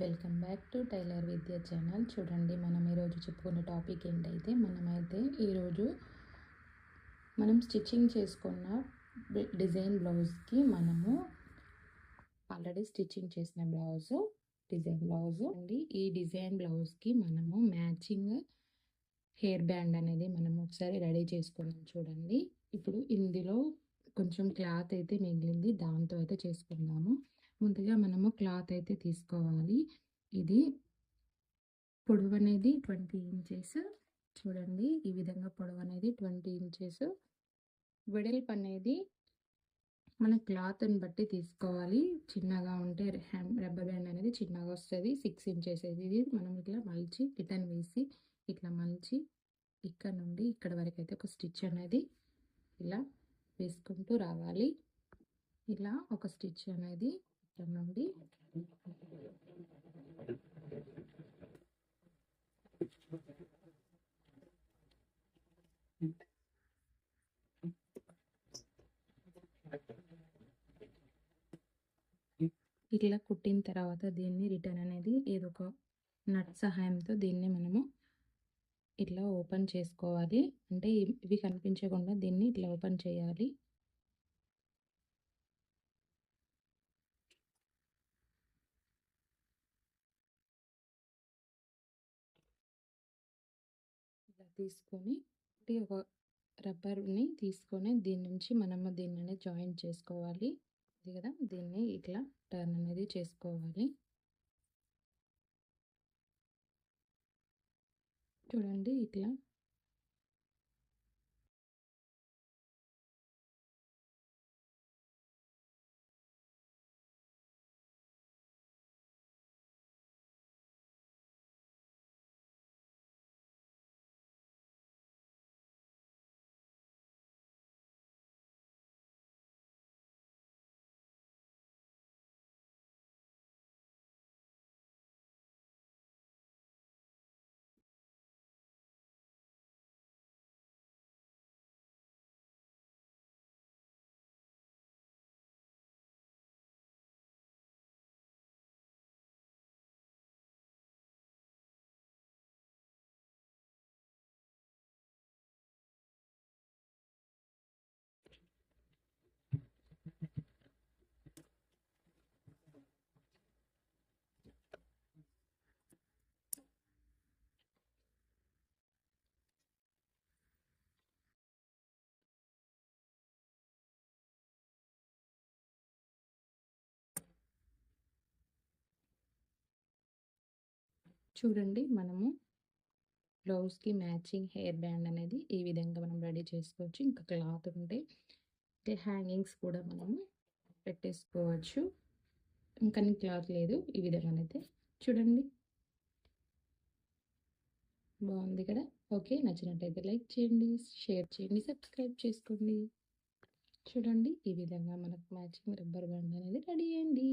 Welcome back to tailor Vidya channel. చూడండి మనం ఈరోజు చెప్పుకునే టాపిక్ ఏంటైతే మనమైతే ఈరోజు మనం స్టిచ్చింగ్ చేసుకున్న డిజైన్ బ్లౌజ్కి మనము ఆల్రెడీ స్టిచ్చింగ్ చేసిన బ్లౌజు డిజైన్ బ్లౌజు అండి. ఈ డిజైన్ బ్లౌజ్కి మనము మ్యాచింగ్ హెయిర్ బ్యాండ్ అనేది మనం ఒకసారి రెడీ చేసుకున్నాం చూడండి. ఇప్పుడు ఇందులో కొంచెం క్లాత్ అయితే మిగిలింది దాంతో అయితే చేసుకుందాము. ముందుగా మనము క్లాత్ అయితే తీసుకోవాలి. ఇది పొడవు అనేది ట్వంటీ ఇంచెస్. చూడండి ఈ విధంగా పొడవు అనేది ట్వంటీ ఇంచెస్. వెడల్పు అనేది మన క్లాత్ని బట్టి తీసుకోవాలి. చిన్నగా ఉంటే రబ్బర్ బ్యాండ్ అనేది చిన్నగా వస్తుంది. సిక్స్ ఇంచెస్ ఇది. మనం ఇట్లా మలిచి రిటర్న్ వేసి ఇట్లా మలిచి ఇక్కడ నుండి ఇక్కడ వరకు అయితే ఒక స్టిచ్ అనేది ఇలా వేసుకుంటూ రావాలి. ఇలా ఒక స్టిచ్ అనేది నుండి ఇట్లా కుట్టిన తర్వాత దీన్ని రిటర్న్ అనేది ఏదో ఒక నట్ సహాయంతో దీన్ని మనము ఇట్లా ఓపెన్ చేసుకోవాలి. అంటే ఇవి కనిపించకుండా దీన్ని ఇట్లా ఓపెన్ చేయాలి. తీసుకొని ఒక రబ్బర్ని తీసుకొని దీని నుంచి మనము దీన్ని అనేది జాయిన్ చేసుకోవాలి. ఇది కదా! దీన్ని ఇట్లా టర్న్ అనేది చేసుకోవాలి. చూడండి ఇట్లా చూడండి మనము బ్లౌజ్కి మ్యాచింగ్ హెయిర్ బ్యాండ్ అనేది ఈ విధంగా మనం రెడీ చేసుకోవచ్చు. ఇంకా క్లాత్ ఉంటే అంటే హ్యాంగింగ్స్ కూడా మనము పెట్టేసుకోవచ్చు. ఇంకా క్లాత్ లేదు ఈ విధంగా అయితే చూడండి. బాగుంది కదా? ఓకే నచ్చినట్టయితే లైక్ చేయండి షేర్ చేయండి సబ్స్క్రైబ్ చేసుకోండి. చూడండి ఈ విధంగా మనకు మ్యాచింగ్ రబ్బర్ బ్యాండ్ అనేది రెడీ అయింది.